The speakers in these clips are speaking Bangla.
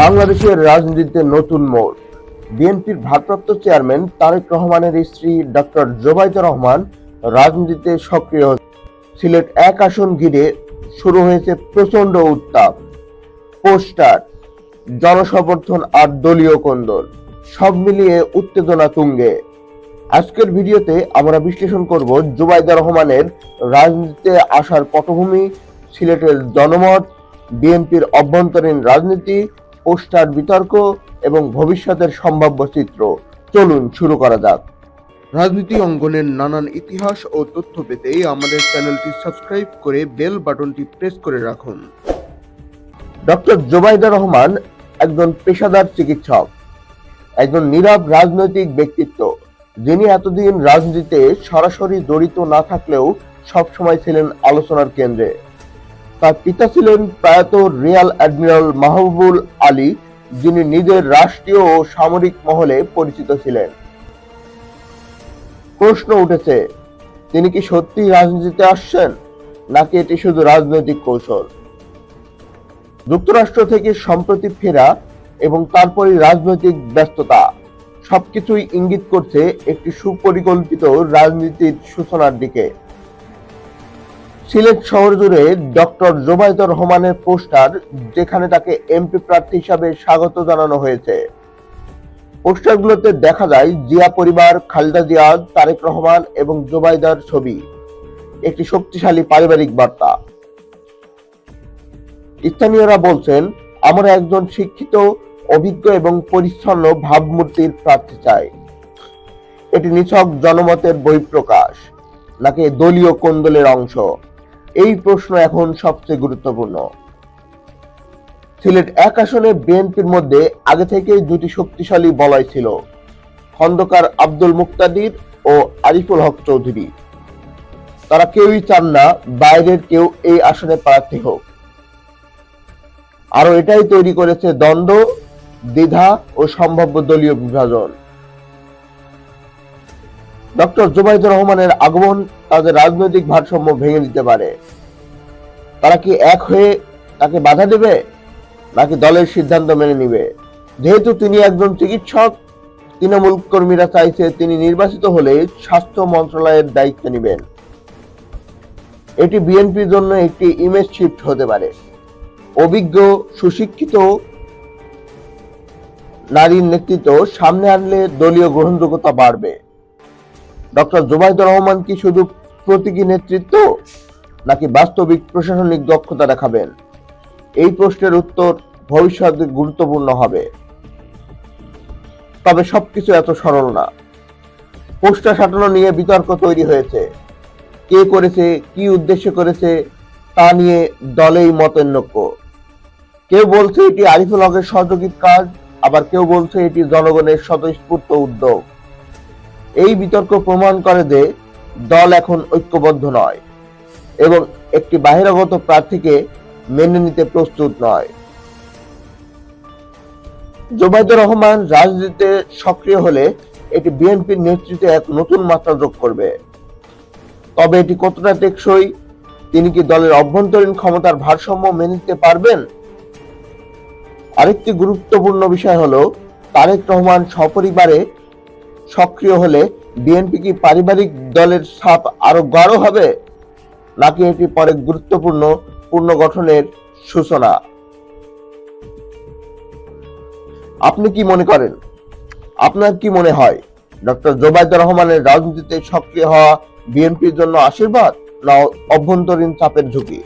বাংলাদেশের রাজনীতিতে নতুন মোড়। বিএনপির ভারপ্রাপ্ত চেয়ারম্যান তারেক রহমানের স্ত্রী ডক্টর জোবাইদা রহমান রাজনীতিতে সক্রিয় সিলেট এক আসন ঘিরে শুরু হয়েছে প্রচণ্ড উত্তাপ। পোস্টার, জনসমর্থন আর দলীয় কন্দল, সব মিলিয়ে উত্তেজনা তুঙ্গে। আজকের ভিডিওতে আমরা বিশ্লেষণ করব জুবাইদা রহমানের রাজনীতিতে আসার পটভূমি, সিলেটের জনমত, বিএনপির অভ্যন্তরীণ রাজনীতি পোস্টার বিতর্ক এবং ভবিষ্যতের সম্ভাব্য চিত্র। চলুন শুরু করা যাক। রাজনীতি অঙ্গনের নানান ইতিহাস ও তথ্য পেতে আমাদের চ্যানেলটি সাবস্ক্রাইব করে বেল বাটনটি প্রেস করে রাখুন। ডক্টর জোবাইদা রহমান একজন পেশাদার চিকিৎসক একজন নীরব রাজনৈতিক ব্যক্তিত্ব যিনি এতদিন রাজনীতিতে সরাসরি জড়িত না থাকলেও সবসময় ছিলেন আলোচনার কেন্দ্রে। তার পিতা ছিলেন প্রয়াত রিয়াল অ্যাডমিরাল মাহবুবুল আলী, যিনি নিজের রাষ্ট্রীয় ও সামরিক মহলে পরিচিত ছিলেন। প্রশ্ন উঠেছে, তিনি কি সত্যি রাজনীতিতে আসছেন, নাকি এটি শুধু রাজনৈতিক কৌশল? যুক্তরাষ্ট্র থেকে সম্প্রতি ফেরা এবং তারপরে রাজনৈতিক ব্যস্ততা সবকিছুই ইঙ্গিত করছে একটি সুপরিকল্পিত রাজনীতির সূচনার দিকে। সিলেট শহর জুড়ে ডক্টর জোবাইদুর রহমানের পোস্টার, যেখানে তাকে এমপি প্রার্থী হিসাবে স্বাগত জানানো হয়েছে। পোস্টারগুলোতে দেখা যায় জিয়া পরিবার, খালেদা জিয়া, তারেক রহমান এবং জোবাইদার ছবি। একটি শক্তিশালী পারিবারিক বার্তা। স্থানীয়রা বলছেন, আমরা একজন শিক্ষিত, অভিজ্ঞ এবং পরিচ্ছন্ন ভাবমূর্তির প্রার্থী চাই। এটি নিছক জনমতের বহিঃপ্রকাশ, নাকি দলীয় কোন্দলের অংশ। এই প্রশ্ন এখন সবচেয়ে গুরুত্বপূর্ণ। সিলেট এক আসনে বিএনপির মধ্যে আগে থেকেই দুটি শক্তিশালী বলয় ছিল, খন্দকার আব্দুল মুক্তাদির ও আরিফুল হক চৌধুরী। তারা কেউই চান না বাইরের কেউ এই আসনে প্রার্থী হোক। আরও এটাই তৈরি করেছে দ্বন্দ্ব, দ্বিধা ও সম্ভাব্য দলীয় বিভাজন। ডক্টর জুবাইদুর রহমানের আগমন তাদের রাজনৈতিক ভারসাম্য ভেঙে দিতে পারে। তারা কি এক হয়ে তাকে বাধা দেবে, নাকি দলের সিদ্ধান্ত মেনে নিবে? যেহেতু তিনি একজন চিকিৎসক, তৃণমূল কর্মীরা চাইছে তিনি নির্বাচিত হলে স্বাস্থ্য মন্ত্রণালয়ের দায়িত্ব নেবেন। এটি বিএনপির জন্য একটি ইমেজ শিফট হতে পারে। অভিজ্ঞ, সুশিক্ষিত নারীর নেতৃত্ব সামনে আনলে দলীয় গ্রহণযোগ্যতা বাড়বে। ডক্টর জুবাইদুর রহমান কি শুধু প্রতীকী নেতৃত্ব, নাকি বাস্তবিক প্রশাসনিক দক্ষতা দেখাবেন? এই প্রশ্নের উত্তর ভবিষ্যতে গুরুত্বপূর্ণ হবে। তবে সবকিছু এত সরল না। পোস্টার সাটানো নিয়ে বিতর্ক তৈরি হয়েছে। কে করেছে, কি উদ্দেশ্যে করেছে, তা নিয়ে দলেই মতৈক্য কেউ বলছে এটি আরিফুল হকের সহযোগীর কাজ, আবার কেউ বলছে এটি জনগণের স্বতঃস্ফূর্ত উদ্যোগ। এই বিতর্ক প্রমাণ করে যে দল এখন ঐক্যবদ্ধ নয় এবং একটি বাহিরাগত প্রার্থীকে মেনে নিতে প্রস্তুত নয়। জোবাইদুর রহমান রাজনীতিতে সক্রিয় হলে এটি বিএনপির নেতৃত্বে এক নতুন মাত্রা যোগ করবে। তবে এটি কতটা টেকসই, তিনি কি দলের অভ্যন্তরীণ ক্ষমতার ভারসাম্য মেনে নিতে পারবেন? আরেকটি গুরুত্বপূর্ণ বিষয় হলো, তারেক রহমান সপরিবারে সক্রিয় হলে বিএনপি কি পারিবারিক দলের ছাপ আরও গাঢ় হবে? নাকি এটি পরে গুরুত্বপূর্ণ পুনর্গঠনের সূচনা? আপনি কি মনে করেন? আপনার কি মনে হয়? ডক্টর জোবাইদুর রহমানের রাজনীতিতে সক্রিয় হওয়া বিএনপির জন্য আশীর্বাদ না অভ্যন্তরীণ চাপের ঝুঁকি?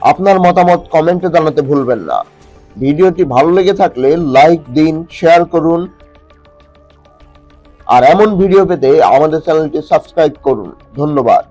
আপনার মতামত কমেন্টে জানাতে ভুলবেন না। ভিডিওটি ভালো লেগে থাকলে লাইক দিন, শেয়ার করুন আর এমন ভিডিও পেতে আমাদের চ্যানেলটি সাবস্ক্রাইব করুন। ধন্যবাদ।